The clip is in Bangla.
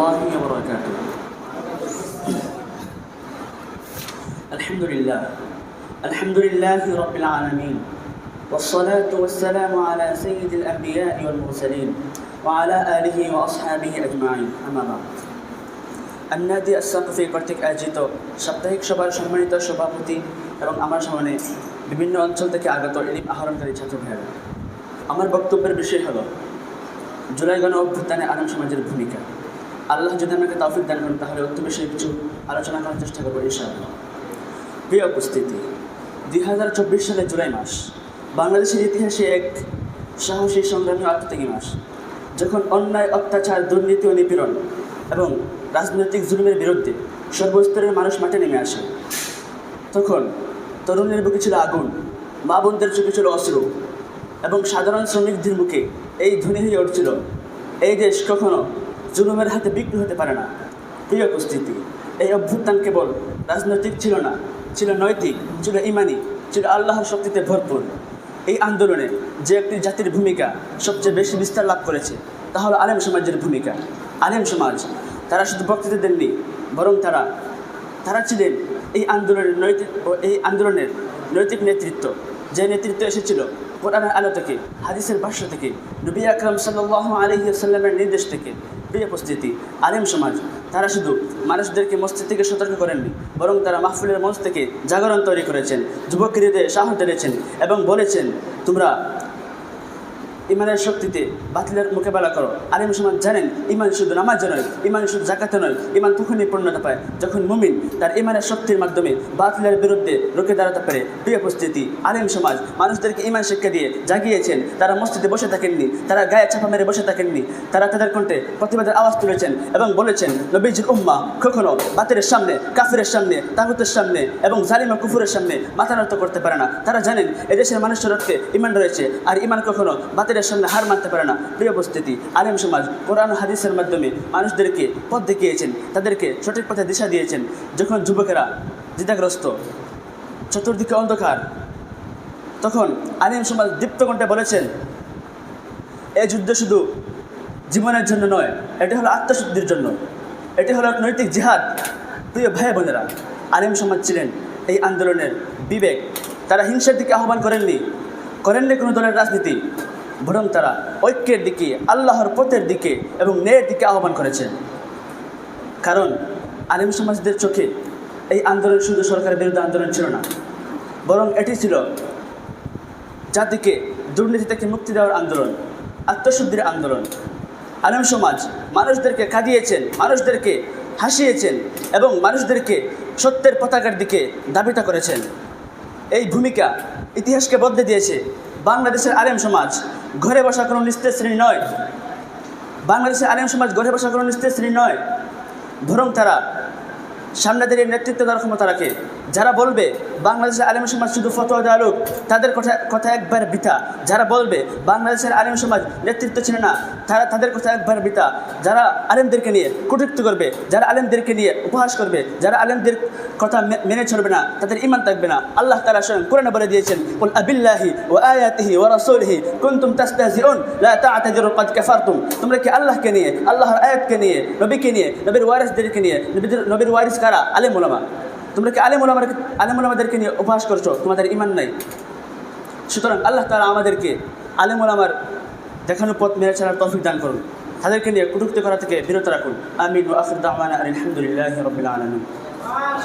الله وبركاته الحمد لله الحمد لله رب العالمين والصلاة والسلام على سيد الأنبياء والمرسلين وعلى آله وأصحابه أجمعين أما بعد আন্নাদি আসাকফি কর্তৃক আয়োজিত সাপ্তাহিক সভার সম্মানিত সভাপতি এবং আমার সামনে বিভিন্ন অঞ্চল থেকে আগত এলিম আহরণকারী ছাত্র ভাইয়েরা আমার বক্তব্যের বিষয় হলো জুলাই গণ অভ্যুত্থানে আরাম সমাজের ভূমিকা আল্লাহ যদি আমাকে তৌফিক দান করেন, তাহলে অত্যন্ত বেশি কিছু আলোচনা করার চেষ্টা করব ইনশাআল্লাহ। প্রিয় উপস্থিতি, দুই হাজার চব্বিশ সালের জুলাই মাস, বাংলাদেশের ইতিহাসে এক সাহসী সংগ্রামী আত্মত্যাগী মাস, যখন অন্যায়, অত্যাচার, দুর্নীতি ও নিপীড়ন এবং রাজনৈতিক জুলুমের বিরুদ্ধে সর্বস্তরের মানুষ মাঠে নেমে আসে। তখন তরুণের বুকে ছিল আগুন, মা বোনদের চোখে ছিল অস্ত্র এবং সাধারণ শ্রমিকদের মুখে এই ধ্বনি হয়ে উঠছিল, এই দেশ কখনো জুলুমের হাতে বিক্রি হতে পারে না। প্রিয় উপস্থিতি, এই অভ্যুত্থান কেবল রাজনৈতিক ছিল না, ছিল নৈতিক, ছিল ইমানি, ছিল আল্লাহর শক্তিতে ভরপুর। এই আন্দোলনে যে একটি জাতির ভূমিকা সবচেয়ে বেশি বিস্তার লাভ করেছে, তা হলো আলেম সমাজের ভূমিকা। আলেম সমাজ, তারা শুধু বক্তৃতা দেননি, বরং তারা তারা ছিলেন এই আন্দোলনের নৈতিক ও এই আন্দোলনের নৈতিক নেতৃত্ব। যে নেতৃত্ব এসেছিল কোরআনের আলো থেকে, হাদিসের ভাষ্য থেকে, নবী আকরম সাল্লাহ আলহি আসাল্লামের নির্দেশ থেকে, প্রিয় উপস্থিতি, আলিম সমাজ, তারা শুধু মানুষদেরকে মসজিদ থেকে সতর্ক করেননি, বরং তারা মাহফিলের মঞ্চ থেকে জাগরণ তৈরি করেছেন যুবকদের সাহস এনেছেন এবং বলেছেন, তোমরা ইমানের শক্তিতে বাতিলের মোকাবেলা করো। আলিম সমাজ জানেন, ইমান শুধু নামাজে নয়, ইমান শুধু জাকাতে নয়, ইমান তখনই পূর্ণতা পায়। যখন মুমিন তার ইমানের শক্তির মাধ্যমে বাতিলের বিরুদ্ধে রুখে দাঁড়াতে পারে, প্রিয় উপস্থিতি, আলিম সমাজ, মানুষদেরকে ইমান শিক্ষা দিয়ে জাগিয়েছেন, তারা মসজিদে বসে থাকেননি, তারা গায়ে চাপা মেরে বসে থাকেননি, তারা তাদের কণ্ঠে প্রতিবাদের আওয়াজ তুলেছেন এবং বলেছেন, নবীজির উম্মা কখনো বাতিলের সামনে, কাফিরের সামনে, তাগুতের সামনে এবং জালিমা কুফুরের সামনে মাথা নত করতে পারে না। তারা জানেন, এদেশের মানুষের রক্তে ইমান রয়েছে, আর ইমান কখনো বাতিলের সামনে হার মানতে পারে না। প্রিয় উপস্থিতি, আলিম সমাজ কোরআন হাদিসের মাধ্যমে মানুষদেরকে পথ দেখিয়েছেন, তাদেরকে সঠিক পথে দিশা দিয়েছেন। যখন যুবকেরা দ্বিধাগ্রস্ত, চতুর্দিকে অন্ধকার, তখন আলিম সমাজ দীপ্তকণ্ঠে বলেছেন এই যুদ্ধ শুধু জীবনের জন্য নয়, এটি হলো আত্মশুদ্ধির জন্য। এটি হলো নৈতিক জিহাদ। প্রিয় ভাই বোনেরা, আলিম সমাজ ছিলেন এই আন্দোলনের বিবেক। তারা হিংসার দিকে আহ্বান করেননি। করেননি কোনো দলের রাজনীতি। বরং তারা ঐক্যের দিকে, আল্লাহর পথের দিকে এবং ন্যায়ের দিকে আহ্বান করেছেন কারণ আলিম সমাজদের চোখে এই আন্দোলন শুধু সরকারের বিরুদ্ধে আন্দোলন ছিল না, বরং এটি ছিল জাতিকে দুর্নীতি থেকে মুক্তি দেওয়ার আন্দোলন, আত্মশুদ্ধির আন্দোলন। আলেম সমাজ মানুষদেরকে কাঁদিয়েছেন, মানুষদেরকে হাসিয়েছেন এবং মানুষদেরকে সত্যের পতাকার দিকে দাবিত করেছেন। এই ভূমিকা ইতিহাসকে বদলে দিয়েছে বাংলাদেশের আলেম সমাজ। ঘরে বসা কোনো নিস্তেজ শ্রেণি নয়। বাংলাদেশের আলেম সমাজ ঘরে বসা কোনো নিস্তেজ শ্রেণি নয়। বরং তারা সামনে দাঁড়িয়ে নেতৃত্ব দেওয়ার ক্ষমতা রাখে। যারা বলবে, বাংলাদেশের আলিম সমাজ শুধু ফতোয়া দেওয়া লোক, তাদের কথা কথা একবার বিতা যারা বলবে, বাংলাদেশের আলিম সমাজ নেতৃত্ব ছিল না, তারা তাদের কথা একবার বিতা যারা আলেমদেরকে নিয়ে কটূক্তি করবে, যারা আলেমদেরকে নিয়ে উপহাস করবে, যারা আলেমদের কথা মেনে চলবে না, তাদের ইমান থাকবে না। আল্লাহ তালা স্বয়ং কোরআনে বলে দিয়েছেন আবিল্লাহি ও আয়াতিহি ও রাসূলিহি কুনতুম কাফারতুম। তোমরা কি আল্লাহকে নিয়ে, আল্লাহর আয়াতকে নিয়ে, নবীকে নিয়ে, নবীর ওয়ারিসদেরকে নিয়ে, নবীদের, নবীর ওয়ারিস কারা আলেম ওলামা তোমরা কি আলেম ওলামার আলেম ওলামাদেরকে নিয়ে উপহাস করছ? তোমাদের ইমান নাই। সুতরাং আল্লাহ তালা আমাদেরকে আলেম ওলামার দেখানো পথ মেরে ছাড়ার তৌফিক দান করুন। তাদেরকে নিয়ে কটুক্তি করা থেকে বিরত রাখুন। আমিন ওয়া আলহামদুলিল্লাহ রাব্বিল আলামিন।